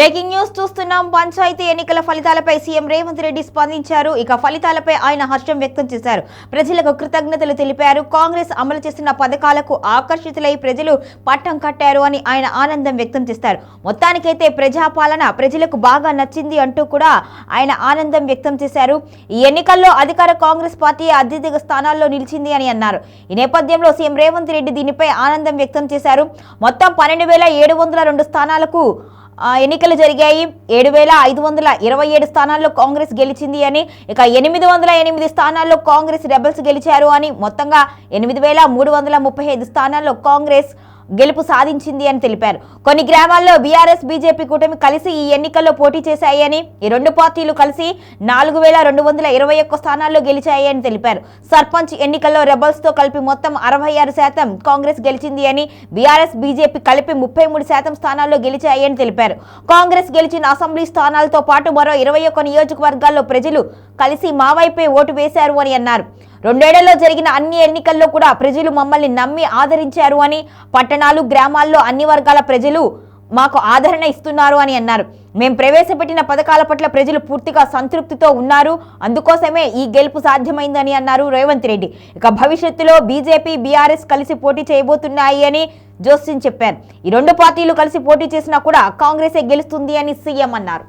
Breaking news చూస్తున్నాం. పంచాయతీ ఎన్నికల ఫలితాలపై సీఎం రేవంత్ రెడ్డి స్పందించారు. ఇక ఫలితాలపై ఆయన హర్షం వ్యక్తం చేశారు. ప్రజలకు కృతజ్ఞతలు తెలిపారు. కాంగ్రెస్ అమలు చేస్తున్న పథకాలకు ఆకర్షితులై ప్రజలు పట్టం కట్టారు అని ఆయన ఆనందం వ్యక్తం చేస్తారు. మొత్తానికైతే ప్రజాపాలన ప్రజలకు బాగా నచ్చింది అంటూ కూడా ఆయన ఆనందం వ్యక్తం చేశారు. ఈ ఎన్నికల్లో అధికార కాంగ్రెస్ పార్టీ అత్యధిక స్థానాల్లో నిలిచింది అని అన్నారు. ఈ నేపథ్యంలో సీఎం రేవంత్ రెడ్డి దీనిపై ఆనందం వ్యక్తం చేశారు. మొత్తం పన్నెండు వేల ఏడు వందల రెండు స్థానాలకు ఎన్నికలు జరిగాయి. ఏడు వేల ఐదు వందల ఇరవై ఏడు స్థానాల్లో కాంగ్రెస్ గెలిచింది అని ఇక ఎనిమిది వందల ఎనిమిది స్థానాల్లో కాంగ్రెస్ రెబల్స్ గెలిచారు అని మొత్తంగా ఎనిమిది వేల మూడు వందల ముప్పై ఐదు స్థానాల్లో కాంగ్రెస్ గెలుపు సాధించింది అని తెలిపారు. కొన్ని గ్రామాల్లో బీఆర్ఎస్ బీజేపీ కూటమి కలిసి ఈ ఎన్నికల్లో పోటీ చేశాయని ఈ రెండు పార్టీలు కలిసి నాలుగు వేల రెండు వందల ఇరవై ఒక్క స్థానాల్లో గెలిచాయని తెలిపారు. సర్పంచ్ ఎన్నికల్లో రెబల్స్తో కలిపి మొత్తం అరవై ఆరు శాతం కాంగ్రెస్ గెలిచింది అని బీఆర్ఎస్ బీజేపీ కలిపి ముప్పై మూడు శాతం స్థానాల్లో గెలిచాయని తెలిపారు. కాంగ్రెస్ గెలిచిన అసెంబ్లీ స్థానాలతో పాటు మరో ఇరవై ఒక్క నియోజకవర్గాల్లో ప్రజలు కలిసి మావైపే ఓటు వేశారు అని అన్నారు. రెండేళ్ళలో జరిగిన అన్ని ఎన్నికల్లో కూడా ప్రజలు మమ్మల్ని నమ్మి ఆదరించారు అని పట్టణాలు గ్రామాల్లో అన్ని వర్గాల ప్రజలు మాకు ఆదరణ ఇస్తున్నారు అని అన్నారు. మేము ప్రవేశపెట్టిన పథకాల పట్ల ప్రజలు పూర్తిగా సంతృప్తితో ఉన్నారు. అందుకోసమే ఈ గెలుపు సాధ్యమైందని అన్నారు రేవంత్ రెడ్డి. ఇక భవిష్యత్తులో బీజేపీ బీఆర్ఎస్ కలిసి పోటీ చేయబోతున్నాయి అని జోస్యం చెప్పారు. ఈ రెండు పార్టీలు కలిసి పోటీ చేసినా కూడా కాంగ్రెసే గెలుస్తుంది అని సీఎం అన్నారు.